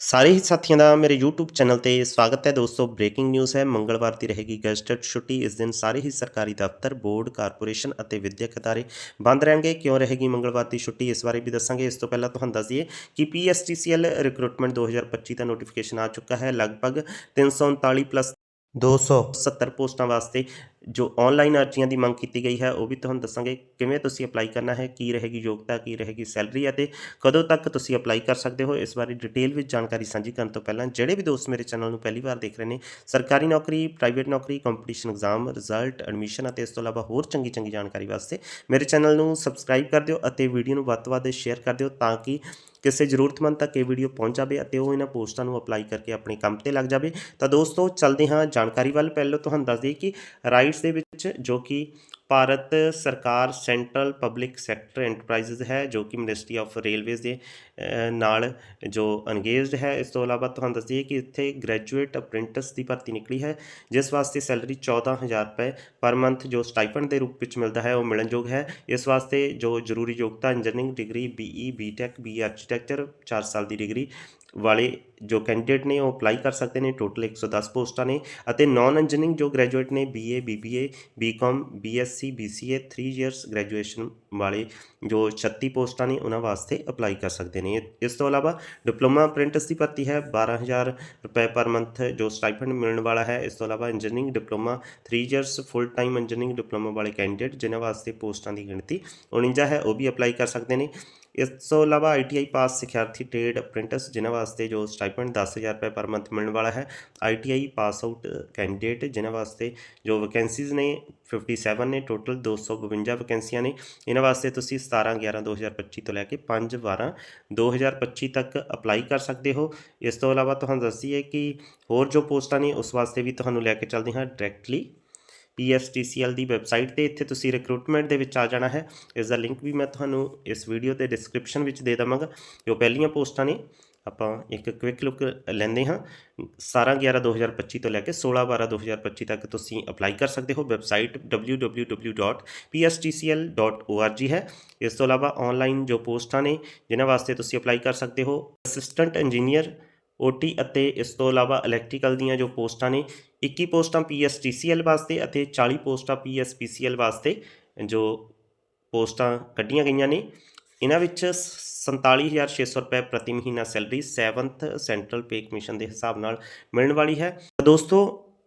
ਸਾਰੇ ਹੀ ਸਾਥੀਆਂ ਦਾ ਮੇਰੇ YouTube ਚੈਨਲ ਤੇ ਸਵਾਗਤ ਹੈ ਦੋਸਤੋ। ਬ੍ਰੇਕਿੰਗ ਨਿਊਜ਼ ਹੈ, ਮੰਗਲਵਾਰ ਦੀ ਰਹੇਗੀ ਗੈਸਟਡ ਛੁੱਟੀ। ਇਸ ਦਿਨ ਸਾਰੇ ਹੀ ਸਰਕਾਰੀ ਦਫ਼ਤਰ, ਬੋਰਡ, ਕਾਰਪੋਰੇਸ਼ਨ ਅਤੇ ਵਿਦਿਅਕ ਅਦਾਰੇ ਬੰਦ ਰਹਿਣਗੇ। ਕਿਉਂ ਰਹੇਗੀ ਮੰਗਲਵਾਰ ਦੀ ਛੁੱਟੀ, ਇਸ ਬਾਰੇ ਵੀ ਦੱਸਾਂਗੇ। ਇਸ ਤੋਂ ਪਹਿਲਾਂ ਤੁਹਾਨੂੰ ਦੱਸ ਦਈਏ ਕਿ PSTCL ਰਿਕਰੂਟਮੈਂਟ 2025 ਦਾ ਨੋਟੀਫਿਕੇਸ਼ਨ ਆ ਚੁੱਕਾ ਹੈ। ਲਗਭਗ 339 ਪਲੱਸ 270 ਪੋਸਟਾਂ ਵਾਸਤੇ ਜੋ ਆਨਲਾਈਨ ਅਰਜ਼ੀਆਂ ਦੀ ਮੰਗ ਕੀਤੀ ਗਈ ਹੈ, ਉਹ ਵੀ ਤੁਹਾਨੂੰ ਦੱਸਾਂਗੇ ਕਿਵੇਂ ਤੁਸੀਂ ਅਪਲਾਈ ਕਰਨਾ ਹੈ, ਕੀ ਰਹੇਗੀ ਯੋਗਤਾ, ਕੀ ਰਹੇਗੀ ਸੈਲਰੀ ਅਤੇ ਕਦੋਂ ਤੱਕ ਤੁਸੀਂ ਅਪਲਾਈ ਕਰ ਸਕਦੇ ਹੋ, ਇਸ ਬਾਰੇ ਡਿਟੇਲ ਵਿੱਚ ਜਾਣਕਾਰੀ ਸਾਂਝੀ ਕਰਨ ਤੋਂ ਪਹਿਲਾਂ ਜਿਹੜੇ ਵੀ ਦੋਸਤ ਮੇਰੇ ਚੈਨਲ ਨੂੰ ਪਹਿਲੀ ਵਾਰ ਦੇਖ ਰਹੇ ਨੇ, ਸਰਕਾਰੀ ਨੌਕਰੀ ਪ੍ਰਾਈਵੇਟ ਨੌਕਰੀ ਕੰਪੀਟੀਸ਼ਨ ਐਗਜ਼ਾਮ ਰਿਜ਼ਲਟ ਐਡਮਿਸ਼ਨ ਅਤੇ ਇਸ ਤੋਂ ਇਲਾਵਾ ਹੋਰ ਚੰਗੀ ਚੰਗੀ ਜਾਣਕਾਰੀ ਵਾਸਤੇ ਮੇਰੇ ਚੈਨਲ ਨੂੰ ਸਬਸਕ੍ਰਾਈਬ ਕਰ ਦਿਓ ਅਤੇ ਵੀਡੀਓ ਨੂੰ ਵੱਧ ਤੋਂ ਵੱਧ ਸ਼ੇਅਰ ਕਰ ਦਿਓ ਤਾਂ ਕਿ ਕਿਸੇ ਜ਼ਰੂਰਤਮੰਦ ਤੱਕ ਇਹ ਵੀਡੀਓ ਪਹੁੰਚ ਜਾਵੇ ਅਤੇ ਉਹ ਇਹਨਾਂ ਪੋਸਟਾਂ ਨੂੰ ਅਪਲਾਈ ਕਰਕੇ ਆਪਣੇ ਕੰਮ ਤੇ ਲੱਗ ਜਾਵੇ। ਤਾਂ ਦੋਸਤੋ, ਚੱਲਦੇ ਹਾਂ ਜਾਣਕਾਰੀ ਵੱਲ। ਪਹਿਲਾਂ ਤੁਹਾਨੂੰ ਦੱਸ ਦਈਏ ਕਿ ਰਾਈਟਸ ਦੇ ਵਿੱਚ ਜੋ ਕਿ ਭਾਰਤ ਸਰਕਾਰ ਸੈਂਟਰਲ ਪਬਲਿਕ ਸੈਕਟਰ ਐਂਟਰਪ੍ਰਾਈਜ਼ਸ ਹੈ, ਜੋ ਕਿ ਮਿਨਿਸਟਰੀ ਆਫ ਰੇਲਵੇਜ਼ ਦੇ ਨਾਲ ਜੋ ਅਨਗੇਜਡ ਹੈ, ਇਸ ਤੋਂ ਇਲਾਵਾ ਤੁਹਾਨੂੰ ਦੱਸ ਦਈਏ ਕਿ ਇੱਥੇ ਗ੍ਰੈਜੂਏਟ ਅਪ੍ਰੈਂਟਿਸ ਦੀ ਭਰਤੀ ਨਿਕਲੀ ਹੈ, ਜਿਸ ਵਾਸਤੇ ਸੈਲਰੀ 14000 ਰੁਪਏ ਪਰ ਮੰਥ ਜੋ ਸਟਾਈਪੈਂਡ ਦੇ ਰੂਪ ਵਿੱਚ ਮਿਲਦਾ ਹੈ, ਉਹ ਮਿਲਣਯੋਗ ਹੈ। ਇਸ ਵਾਸਤੇ ਜੋ ਜ਼ਰੂਰੀ ਯੋਗਤਾ engineering degree BE BTech B architecture 4 ਸਾਲ ਦੀ ਡਿਗਰੀ ਵਾਲੇ ਜੋ ਕੈਂਡੀਡੇਟ ਨੇ ਉਹ ਅਪਲਾਈ ਕਰ ਸਕਦੇ ਨੇ। ਟੋਟਲ 110 ਪੋਸਟਾਂ ਨੇ ਅਤੇ ਨਾਨ ਇੰਜੀਨੀਅਰਿੰਗ ਜੋ ਗ੍ਰੈਜੂਏਟ ਨੇ BA BBA BCom BSc BCA 3 years graduation ਵਾਲੇ ਜੋ 36 ਪੋਸਟਾਂ ਨੇ, ਉਹਨਾਂ ਵਾਸਤੇ ਅਪਲਾਈ ਕਰ ਸਕਦੇ ਨੇ। ਇਸ ਤੋਂ ਇਲਾਵਾ ਡਿਪਲੋਮਾ ਅਪ੍ਰੈਂਟਿਸ ਦੀ ਭਰਤੀ ਹੈ 12000 ਰੁਪਏ ਪਰ ਮੰਥ ਜੋ ਸਟਾਈਪੈਂਡ ਮਿਲਣ ਵਾਲਾ ਹੈ। ਇਸ ਤੋਂ ਇਲਾਵਾ engineering diploma 3 years full time engineering diploma ਵਾਲੇ ਕੈਂਡੀਡੇਟ ਜਿਨ੍ਹਾਂ ਵਾਸਤੇ ਪੋਸਟਾਂ ਦੀ ਗਿਣਤੀ 49 ਹੈ, ਉਹ ਵੀ ਅਪਲਾਈ ਕਰ ਸਕਦੇ ਨੇ। ਇਸ ਤੋਂ ਇਲਾਵਾ ਆਈਟੀਆਈ ਪਾਸ ਸਿਖਿਆਰਥੀ ਟ੍ਰੇਡ ਅਪ੍ਰੈਂਟਿਸ ਜਿਨ੍ਹਾਂ ਵਾਸਤੇ ਜੋ ਸਟਾਈਪੈਂਡ 10000 ਰੁਪਏ ਪਰ ਮੰਥ ਮਿਲਣ ਵਾਲਾ ਹੈ ਆਈਟੀਆਈ ਪਾਸ ਆਊਟ ਕੈਂਡੀਡੇਟ ਜਿਨ੍ਹਾਂ ਵਾਸਤੇ ਜੋ ਵੈਕੈਂਸੀਜ਼ ਨੇ 57 ਨੇ ਟੋਟਲ 252 ਵੈਕੈਂਸੀਆਂ ਨੇ, ਇਹਨਾਂ ਵਾਸਤੇ ਤੁਸੀਂ 17 11 2025 ਤੋਂ ਲੈ ਕੇ 5 12 2025 ਤੱਕ ਅਪਲਾਈ ਕਰ ਸਕਦੇ ਹੋ। ਇਸ ਤੋਂ ਇਲਾਵਾ ਤੁਹਾਨੂੰ ਦੱਸੀਏ ਕਿ ਹੋਰ ਜੋ ਪੋਸਟਾਂ ਨੇ, ਉਸ ਵਾਸਤੇ ਵੀ ਤੁਹਾਨੂੰ ਲੈ ਕੇ ਚੱਲਦੇ ਹਾਂ ਡਾਇਰੈਕਟਲੀ PSTCL ਦੀ ਵੈਬਸਾਈਟ ਤੇ ਇੱਥੇ ਤੁਸੀਂ ਰਿਕਰੂਟਮੈਂਟ ਦੇ ਵਿੱਚ ਆ ਜਾਣਾ ਹੈ। ਇਸ ਦਾ ਲਿੰਕ ਵੀ ਮੈਂ ਤੁਹਾਨੂੰ ਇਸ ਵੀਡੀਓ ਦੇ ਡਿਸਕ੍ਰਿਪਸ਼ਨ ਵਿੱਚ ਦੇ ਦਵਾਂਗਾ। ਜੋ ਪਹਿਲੀਆਂ ਪੋਸਟਾਂ ਨੇ, ਆਪਾਂ ਇੱਕ ਕੁਇਕ ਲੁੱਕ ਲੈਂਦੇ ਹਾਂ। 17 11 2025 ਤੋਂ ਲੈ ਕੇ 16 12 2025 ਤੱਕ ਤੁਸੀਂ ਅਪਲਾਈ ਕਰ ਸਕਦੇ ਹੋ। ਵੈਬਸਾਈਟ www.pstcl.org ਹੈ। ਇਸ ਤੋਂ ਇਲਾਵਾ ਆਨਲਾਈਨ ਜੋ ਪੋਸਟਾਂ ਨੇ, ਜਿਨ੍ਹਾਂ ਵਾਸਤੇ ਤੁਸੀਂ ਅਪਲਾਈ ਕਰ ਸਕਦੇ ਹੋ ਅਸਿਸਟੈਂਟ ਇੰਜੀਨੀਅਰ ਓਟੀ ਅਤੇ ਇਸ ਤੋਂ ਇਲਾਵਾ ਇਲੈਕਟ੍ਰੀਕਲ ਦੀਆਂ ਜੋ ਪੋਸਟਾਂ ਨੇ 21 ਪੋਸਟਾਂ PSTCL ਵਾਸਤੇ ਅਤੇ 40 ਪੋਸਟਾਂ PSPCL ਵਾਸਤੇ ਜੋ ਪੋਸਟਾਂ ਕੱਢੀਆਂ ਗਈਆਂ ਨੇ। ਇਹਨਾਂ ਵਿੱਚ 47600 ਰੁਪਏ ਪ੍ਰਤੀ ਮਹੀਨਾ salary 7th central pay commission ਦੇ ਹਿਸਾਬ ਨਾਲ ਮਿਲਣ ਵਾਲੀ ਹੈ। ਦੋਸਤੋ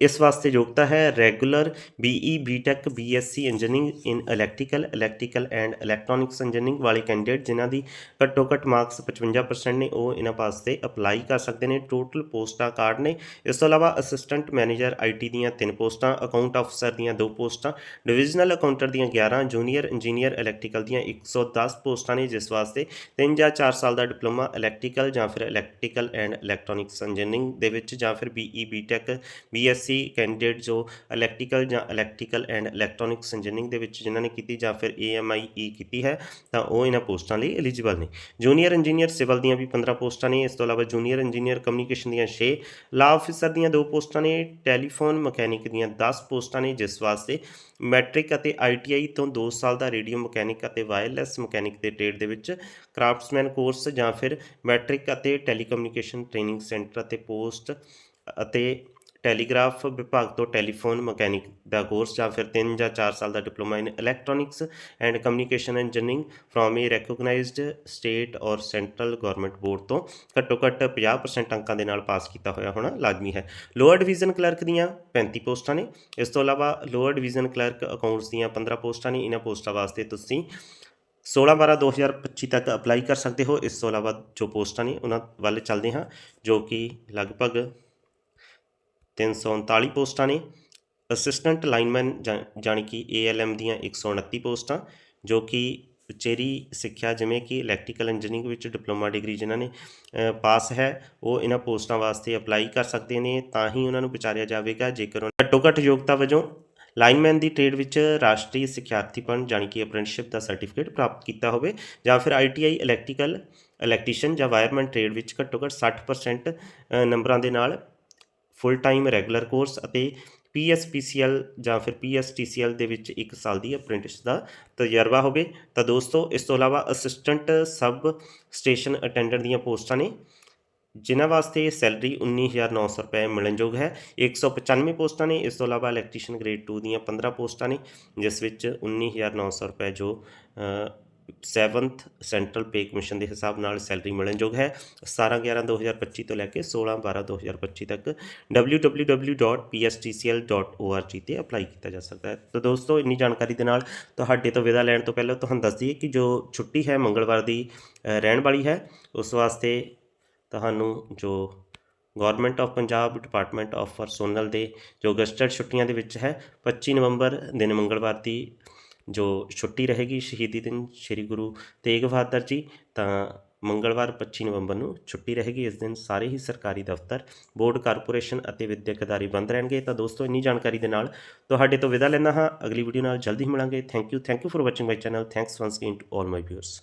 ਇਸ ਵਾਸਤੇ ਯੋਗਤਾ ਹੈ regular BE, BTech, BSc engineering in electrical electrical and electronics engineering ਵਾਲੇ ਕੈਂਡੀਡੇਟ ਜਿਨ੍ਹਾਂ ਦੀ ਘੱਟੋ ਘੱਟ ਮਾਰਕਸ 55% ਨੇ, ਉਹ ਇਹਨਾਂ ਵਾਸਤੇ ਅਪਲਾਈ ਕਰ ਸਕਦੇ ਨੇ। ਟੋਟਲ ਪੋਸਟਾਂ ਕਾਰਡ ਨੇ। ਇਸ ਤੋਂ ਇਲਾਵਾ ਅਸਿਸਟੈਂਟ ਮੈਨੇਜਰ ਆਈਟੀ ਦੀਆਂ ਤਿੰਨ ਪੋਸਟਾਂ, ਅਕਾਊਂਟ ਅਫਸਰ ਦੀਆਂ ਦੋ ਪੋਸਟਾਂ, ਡਿਵੀਜ਼ਨਲ ਅਕਾਊਂਟਰ ਦੀਆਂ 11 ਜੂਨੀਅਰ ਇੰਜੀਨੀਅਰ ਇਲੈਕਟ੍ਰੀਕਲ ਦੀਆਂ 110 ਪੋਸਟਾਂ ਨੇ, ਜਿਸ ਵਾਸਤੇ 3 ਜਾਂ 4 ਸਾਲ ਦਾ ਡਿਪਲੋਮਾ ਇਲੈਕਟ੍ਰੀਕਲ ਜਾਂ ਫਿਰ ਇਲੈਕਟ੍ਰੀਕਲ ਐਂਡ ਇਲੈਕਟ੍ਰੋਨਿਕਸ ਇੰਜੀਨੀਅਰਿੰਗ ਦੇ ਵਿੱਚ ਜਾਂ ਫਿਰ ਬੀਈ, ਬੀਟੈਕ, ਬੀਐਸਸੀ ਕੈਂਡੀਡੇਟ ਜੋ ਇਲੈਕਟ੍ਰੀਕਲ ਜਾਂ ਇਲੈਕਟ੍ਰੀਕਲ ਐਂਡ ਇਲੈਕਟ੍ਰੋਨਿਕਸ ਇੰਜੀਨੀਅਰਿੰਗ ਦੇ ਵਿੱਚ ਜਿਨ੍ਹਾਂ ਨੇ ਕੀਤੀ ਜਾਂ ਫਿਰ ਏਐਮਆਈਈ e ਕੀਤੀ ਹੈ, ਤਾਂ ਉਹ ਇਹਨਾਂ ਪੋਸਟਾਂ ਲਈ ਐਲੀਜੀਬਲ ਨੇ। ਜੂਨੀਅਰ ਇੰਜੀਨੀਅਰ ਸਿਵਲ ਦੀਆਂ ਵੀ 15 ਪੋਸਟਾਂ ਨੇ, ਇਸ ਤੋਂ ਇਲਾਵਾ ਜੂਨੀਅਰ ਇੰਜੀਨੀਅਰ ਕਮਿਊਨੀਕੇਸ਼ਨ ਦੀਆਂ 6 ਲਾ ਆਫੀਸਰ ਦੀਆਂ ਦੋ ਪੋਸਟਾਂ ਨੇ ਟੈਲੀਫੋਨ ਮਕੈਨਿਕ ਦੀਆਂ 10 ਪੋਸਟਾਂ ਨੇ, ਜਿਸ ਵਾਸਤੇ ਮੈਟ੍ਰਿਕ ਅਤੇ ਆਈਟੀਆਈ ਤੋਂ 2 ਸਾਲ ਦਾ ਰੇਡੀਓ ਮਕੈਨਿਕ ਅਤੇ ਵਾਇਰਲੈਸ ਮਕੈਨਿਕ ਦੇ ਟ੍ਰੇਡ ਦੇ ਵਿੱਚ ਕਰਾਫਟਸਮੈਨ ਕੋਰਸ ਜਾਂ ਫਿਰ ਮੈਟ੍ਰਿਕ ਅਤੇ ਟੈਲੀਕਮਿਊਨੀਕੇਸ਼ਨ ਟ੍ਰੇਨਿੰਗ ਸੈਂਟਰ ਅਤੇ ਪੋਸਟ ਅਤੇ ਟੈਲੀਗ੍ਰਾਫ ਵਿਭਾਗ ਤੋਂ ਟੈਲੀਫੋਨ ਮਕੈਨਿਕ ਦਾ ਕੋਰਸ ਜਾਂ ਫਿਰ 3 ਜਾਂ 4 ਸਾਲ ਦਾ diploma in electronics and communication engineering from a recognised state or central government board ਤੋਂ ਘੱਟੋ ਘੱਟ 50% ਅੰਕਾਂ ਦੇ ਨਾਲ ਪਾਸ ਕੀਤਾ ਹੋਇਆ ਹੋਣਾ ਲਾਜ਼ਮੀ ਹੈ। ਲੋਅਰ ਡਿਵੀਜ਼ਨ ਕਲਰਕ ਦੀਆਂ 35 ਪੋਸਟਾਂ ਨੇ। ਇਸ ਤੋਂ ਇਲਾਵਾ ਲੋਅਰ ਡਿਵੀਜ਼ਨ ਕਲਰਕ ਅਕਾਊਂਟਸ ਦੀਆਂ 15 ਪੋਸਟਾਂ ਨੇ। ਇਹਨਾਂ ਪੋਸਟਾਂ ਵਾਸਤੇ ਤੁਸੀਂ 16 12 2025 ਤੱਕ ਅਪਲਾਈ ਕਰ ਸਕਦੇ ਹੋ। ਇਸ ਤੋਂ ਇਲਾਵਾ ਜੋ ਪੋਸਟਾਂ ਨੇ ਉਹਨਾਂ ਵੱਲ ਚੱਲਦੇ ਹਾਂ, ਜੋ ਕਿ ਲਗਭਗ 339 ਪੋਸਟਾਂ ਨੇ। ਅਸਿਸਟੈਂਟ ਲਾਈਨਮੈਨ ਜਾਣੀ ਕਿ ਏਐਲਐਮ ਦੀਆਂ 129 ਪੋਸਟਾਂ, ਜੋ ਕਿ ਉਚੇਰੀ ਸਿੱਖਿਆ ਜਿਵੇਂ ਕਿ ਇਲੈਕਟ੍ਰੀਕਲ ਇੰਜੀਨੀਅਰਿੰਗ ਵਿੱਚ ਡਿਪਲੋਮਾ ਡਿਗਰੀ ਜਿਨ੍ਹਾਂ ਨੇ ਪਾਸ ਹੈ, ਉਹ ਇਹਨਾਂ ਪੋਸਟਾਂ ਵਾਸਤੇ ਅਪਲਾਈ ਕਰ ਸਕਦੇ ਨੇ, ਤਾਂ ਹੀ ਉਹਨਾਂ ਨੂੰ ਵਿਚਾਰਿਆ ਜਾਵੇਗਾ। ਜੇਕਰ ਉਹਨਾਂ ਘੱਟੋ ਘੱਟ ਯੋਗਤਾ ਵਜੋਂ ਲਾਈਨਮੈਨ ਦੀ ਟ੍ਰੇਡ ਵਿੱਚ ਰਾਸ਼ਟਰੀ ਸਿੱਖਿਆਰਥੀਪਣ ਜਾਣੀ ਕਿ ਅਪ੍ਰੈਂਟਿਸਸ਼ਿਪ ਦਾ ਸਰਟੀਫਿਕੇਟ ਪ੍ਰਾਪਤ ਕੀਤਾ ਹੋਵੇ, ਜਾਂ ਫਿਰ ਆਈਟੀਆਈ ਇਲੈਕਟ੍ਰੀਕਲ ਇਲੈਕਟ੍ਰੀਸ਼ੀਅਨ ਜਾਂ ਵਾਇਰਮੈਨ ਟ੍ਰੇਡ ਵਿੱਚ ਘੱਟੋ ਘੱਟ 60% ਨੰਬਰਾਂ ਦੇ ਨਾਲ ਫੁੱਲ ਟਾਈਮ ਰੈਗੂਲਰ ਕੋਰਸ ਅਤੇ PSPCL ਜਾਂ ਫਿਰ PSTCL ਦੇ ਵਿੱਚ 1 ਸਾਲ ਦੀ ਅਪ੍ਰੈਂਟਿਸ ਦਾ ਤਜਰਬਾ ਹੋਵੇ। ਤਾਂ ਦੋਸਤੋ, ਇਸ ਤੋਂ ਇਲਾਵਾ ਅਸਿਸਟੈਂਟ ਸਬ ਸਟੇਸ਼ਨ ਅਟੈਂਡੈਂਟ ਦੀਆਂ ਪੋਸਟਾਂ ਨੇ, ਜਿਨ੍ਹਾਂ ਵਾਸਤੇ ਸੈਲਰੀ 19900 ਰੁਪਏ ਮਿਲਣਯੋਗ ਹੈ। 195 ਪੋਸਟਾਂ ਨੇ, ਇਸ ਤੋਂ ਇਲਾਵਾ ਇਲੈਕਟ੍ਰੀਸ਼ੀਅਨ ਗ੍ਰੇਡ 2 ਦੀਆਂ 15 ਪੋਸਟਾਂ ਨੇ, ਜਿਸ ਵਿੱਚ 19900 ਰੁਪਏ ਜੋ ਸੈਵਨਥ ਸੈਂਟਰਲ ਪੇ ਕਮਿਸ਼ਨ ਦੇ ਹਿਸਾਬ ਨਾਲ ਸੈਲਰੀ ਮਿਲਣਯੋਗ ਹੈ। 17 11 2025 ਤੋਂ ਲੈ ਕੇ 16 12 2025 ਤੱਕ www.pstcl.org ਤੇ ਅਪਲਾਈ ਕੀਤਾ ਜਾ ਸਕਦਾ ਹੈ। ਤਾਂ ਦੋਸਤੋ, ਇੰਨੀ ਜਾਣਕਾਰੀ ਦੇ ਨਾਲ ਤੁਹਾਡੇ ਤੋਂ ਵਿਦਾ ਲੈਣ ਤੋਂ ਪਹਿਲਾਂ ਤੁਹਾਨੂੰ ਦੱਸ ਦਈਏ ਕਿ ਜੋ ਛੁੱਟੀ ਹੈ ਮੰਗਲਵਾਰ ਦੀ ਰਹਿਣ ਵਾਲੀ ਹੈ, ਉਸ ਵਾਸਤੇ ਤੁਹਾਨੂੰ ਜੋ government of Punjab department of personnel ਦੇ ਜੋ ਗਸਟਡ ਛੁੱਟੀਆਂ ਦੇ ਵਿੱਚ ਹੈ 25 ਨਵੰਬਰ, ਦਿਨ ਮੰਗਲਵਾਰ ਦੀ ਜੋ ਛੁੱਟੀ ਰਹੇਗੀ ਸ਼ਹੀਦੀ ਦਿਨ ਸ੍ਰੀ ਗੁਰੂ ਤੇਗ ਬਹਾਦਰ ਜੀ, ਤਾਂ ਮੰਗਲਵਾਰ 25 ਨਵੰਬਰ ਨੂੰ ਛੁੱਟੀ ਰਹੇਗੀ। ਇਸ ਦਿਨ ਸਾਰੇ ਹੀ ਸਰਕਾਰੀ ਦਫ਼ਤਰ, ਬੋਰਡ ਕਾਰਪੋਰੇਸ਼ਨ ਅਤੇ ਵਿਦਿਅਕ ਅਦਾਰੇ ਬੰਦ ਰਹਿਣਗੇ। ਤਾਂ ਦੋਸਤੋ, ਇੰਨੀ ਜਾਣਕਾਰੀ ਦੇ ਨਾਲ ਤੁਹਾਡੇ ਤੋਂ ਵਿਦਾ ਲੈਂਦਾ ਹਾਂ। ਅਗਲੀ ਵੀਡੀਓ ਨਾਲ ਜਲਦੀ ਹੀ ਮਿਲਾਂਗੇ। Thank you thank you for watching my channel thanks once again to all my viewers